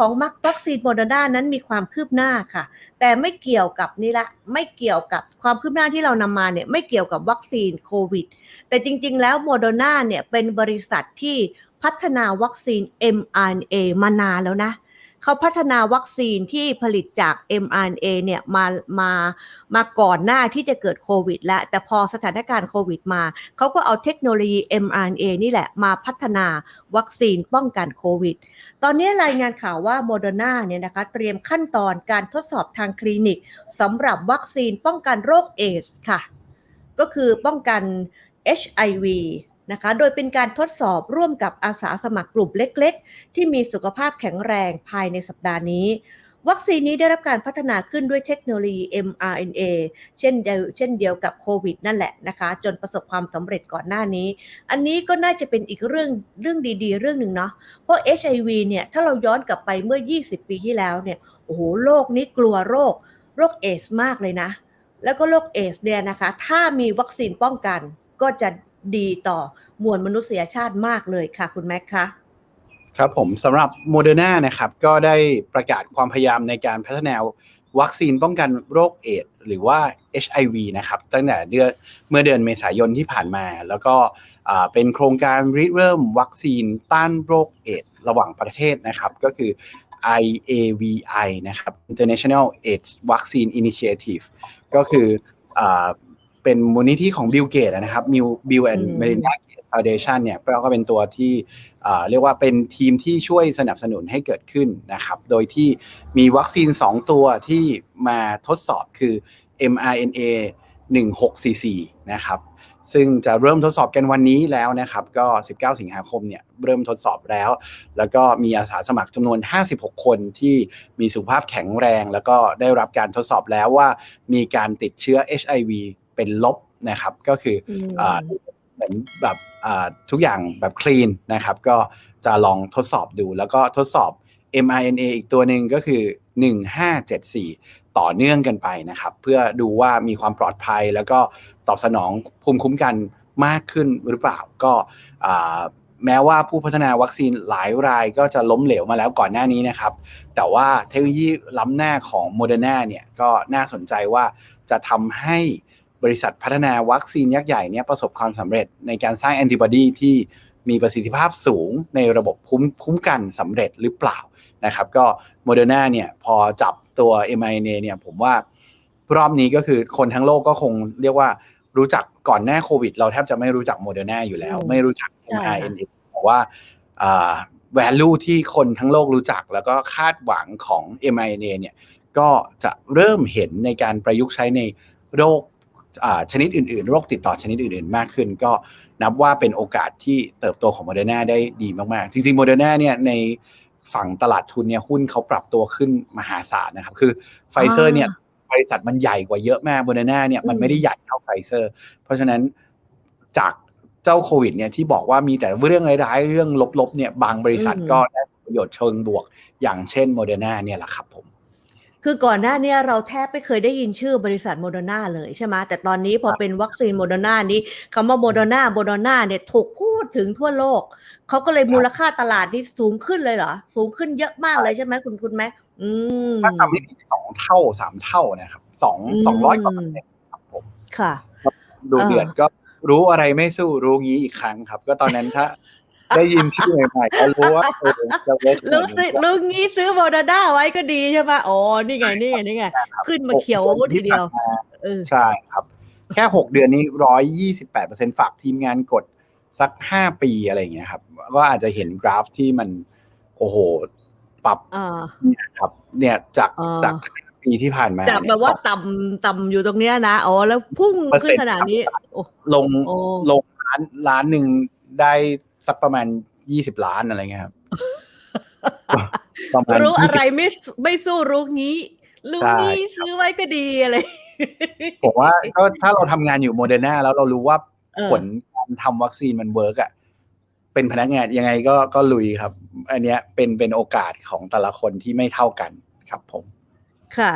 ของมัลวัคซีนโมเดอร์นานั้นมีความคืบหน้าค่ะ แต่ไม่เกี่ยวกับนี่ละไม่เกี่ยวกับความคืบหน้าที่เรานำมาเนี่ยไม่เกี่ยวกับวัคซีนโควิด แต่จริงๆ แล้วโมเดอร์นาเนี่ยเป็นบริษัทที่พัฒนาวัคซีน mRNA มานานแล้วนะเขาพัฒนาวัคซีนที่ผลิตจาก mRNA เนี่ยมามามาก่อนหน้าที่จะเกิดโควิด แล้วแต่พอสถานการณ์โควิดมา เขาก็เอาเทคโนโลยี mRNA นี่แหละมาพัฒนาวัคซีนป้องกันโควิด ตอนนี้รายงานข่าวว่าโมเดอร์นาเนี่ยนะคะเตรียมขั้นตอนการทดสอบทางคลินิกสำหรับวัคซีนป้องกันโรคเอสค่ะ ก็คือป้องกัน HIV นะคะ โดยเป็นการทดสอบร่วมกับอาสาสมัครกลุ่มเล็ก ๆ ที่มีสุขภาพแข็งแรงภายในสัปดาห์นี้ วัคซีนนี้ได้รับการพัฒนาขึ้นด้วยเทคโนโลยี mRNA เช่นเดียวเช่นเดียวกับโควิดนั่นแหละนะคะ จนประสบความสำเร็จก่อนหน้านี้ อันนี้ก็น่าจะเป็นอีกเรื่องเรื่องดีๆ เรื่องหนึ่งเนาะ เพราะ HIV เนี่ยถ้าเราย้อนกลับไปเมื่อ 20 ปีที่แล้วเนี่ย โอ้โห โลกนี้กลัวโรค โรคเอสมากเลยนะ แล้วก็โรคเอสเนี่ยนะคะ ถ้ามีวัคซีนป้องกันก็จะ ดีต่อมวลมนุษยชาติมากเลยค่ะ คุณแม็กคะครับผมสำหรับโมเดอร์นานะครับก็ได้ประกาศความพยายามในการพัฒนาวัคซีนป้องกันโรคเอดหรือว่า HIV นะครับตั้งแต่เดือนเมื่อเดือนเมษายนที่ผ่านมา แล้วก็เป็นโครงการริเริ่มวัคซีนต้านโรคเอดระหว่างประเทศนะครับก็คือ IAVI นะครับ International AIDS Vaccine Initiative ก็คืออ เป็นมูลนิธิของบิลเกตนะครับบิลแอนด์อืมเมลินดาเกตฟาวเดชันเนี่ยก็เป็นตัวที่อ่าเรียกว่าเป็นทีมที่ช่วยสนับสนุนให้เกิดขึ้นนะครับ โดยที่มีวัคซีน 2 ตัวที่มาทดสอบคือ mRNA 1644นะครับซึ่งจะเริ่มทดสอบกันวันนี้แล้วนะครับ ก็ 19 สิงหาคมเนี่ยเริ่มทดสอบแล้ว แล้วก็มีอาสาสมัครจำนวน 56 คนที่มีสุขภาพแข็งแรง แล้วก็ได้รับการทดสอบแล้วว่ามีการติดเชื้อ HIV เป็นลบนะครับ ก็คืออมอ่าเหมือนแบบอ่าทุกอย่างแบบคลีนนะครับ ก็จะลองทดสอบดู แล้วก็ทดสอบ mRNA อีกตัวหนึ่งก็คือ 1574 ต่อเนื่องกันไปนะครับ เพื่อดูว่ามีความปลอดภัย แล้วก็ตอบสนองภูมิคุ้มกันมากขึ้นหรือเปล่าก็อ่าแม้ว่าผู้พัฒนาวัคซีนหลายรายก็จะล้มเหลวมาแล้วก่อนหน้านี้นะครับ แต่ว่าเทคโนโลยีล้ำหน้าของโมเดอร์นาเนี่ยก็น่าสนใจว่าจะทำให้ บริษัทพัฒนาวัคซีนยักษ์ใหญ่เนี่ยประสบความสำเร็จในการสร้างแอนติบอดีที่มีประสิทธิภาพสูงในระบบคุ้มคุ้มกันสำเร็จหรือเปล่านะครับก็โมเดอร์นาเนี่ยพอจับตัว mRNA เนี่ยผมว่ารอบนี้ก็คือคนทั้งโลกก็คงเรียกว่ารู้จักก่อนหน้าโควิด เราแทบจะไม่รู้จักโมเดอร์นาอยู่แล้วอืมไม่รู้จักใช่ค่ะ mRNA แต่ว่าอ่า value ที่คนทั้งโลกรู้จักแล้วก็คาดหวังของ mRNA เนี่ยก็จะเริ่มเห็นในการประยุกต์ใช้ในโรคอ่า ชนิดอื่น ๆ โรคติดต่อชนิดอื่น ๆ มากขึ้น ก็นับว่าเป็นโอกาสที่เติบโตของโมเดอร์นาได้ดีมาก ๆ จริง ๆ โมเดอร์นาเนี่ยในฝั่งตลาดทุนเนี่ยหุ้นเขาปรับตัวขึ้นมหาศาลนะครับ คือไฟเซอร์เนี่ยบริษัทมันใหญ่กว่าเยอะมากโมเดอร์นาเนี่ยมันไม่ได้ใหญ่เท่าไฟเซอร์ เพราะฉะนั้นจากเจ้าโควิดเนี่ยที่บอกว่ามีแต่เรื่องร้ายๆเรื่องลบๆเนี่ยบางบริษัทอืมก็ได้ประโยชน์เชิงบวก อย่างเช่นโมเดอร์นาเนี่ยแหละครับผม คือก่อนหน้าเนี้เราแทบไม่เคยได้ยินชื่อบริษัทโมเดอร์นาเลยใช่ไหมแต่ตอนนี้พอเป็นวัคซีนโมเดอร์นานี้คำว่าโมเดอร์นาโมเดอร์นาเนี่ยถูกพูดถึงทั่วโลก เขาก็เลยครับมูลค่าตลาดนี่สูงขึ้นเลยเหรอ สูงขึ้นเยอะมากเลยใช่ไหมคุณคุณแม็กอืมถ้าทำให้ผิดสองเท่าสามเท่านะครับสองอืมสองร้อยกว่าเปอร์เซ็นต์ครับผมค่ะ ดูเออเดือดก็รู้อะไรไม่สู้รู้งี้อีกครั้งครับ ก็ตอนนั้นถ้า ได้ยินชื่อใหม่ๆก็รู้ว่าเออจะเล็กรู้สึกรู้งี้ซื้อโมเดอร์นาไว้ก็ดีใช่ไหมอ๋อนี่ไงนี่ไงนี่ไงขึ้นมาเขียวทีเดียวเออใช่ครับ แค่หกเดือนนี้ร้อยยี่สิบแปดเปอร์เซ็นฝากทีมงานกดสักห้าปีอะไรอย่างเงี้ยครับ ก็อาจจะเห็นกราฟที่มัน โอ้โห ปรับอ่าเนี่ยครับ เนี่ยจากอ่าจากปีที่ผ่านมาจากเนี่ยแบบว่าสองต่ำต่ำอยู่ตรงเนี้ยนะอ๋อแล้วพุ่งเปอร์ขึ้เซ็นนต์ขนาดนี้โอ้ลงโอ้ลงล้านล้านหนึ่งได้ สักประมาณยี่สิบล้านอะไรเงี้ยครับประมาณรู้อะไร20ไม่ไม่สู้รู้งี้รู้ใช่งี้ครับซื้อไว้ก็ดีอะไรผมว่าก็ถ้าเราทำงานอยู่โมเดอร์นาแล้วเรารู้ว่าเออผลการทำวัคซีนมันเวิร์กอะเป็นพนักงานยังไงก็ก็ลุยครับ อันเนี้ยเป็นเป็นโอกาสของแต่ละคนที่ไม่เท่ากันครับผม ค่ะ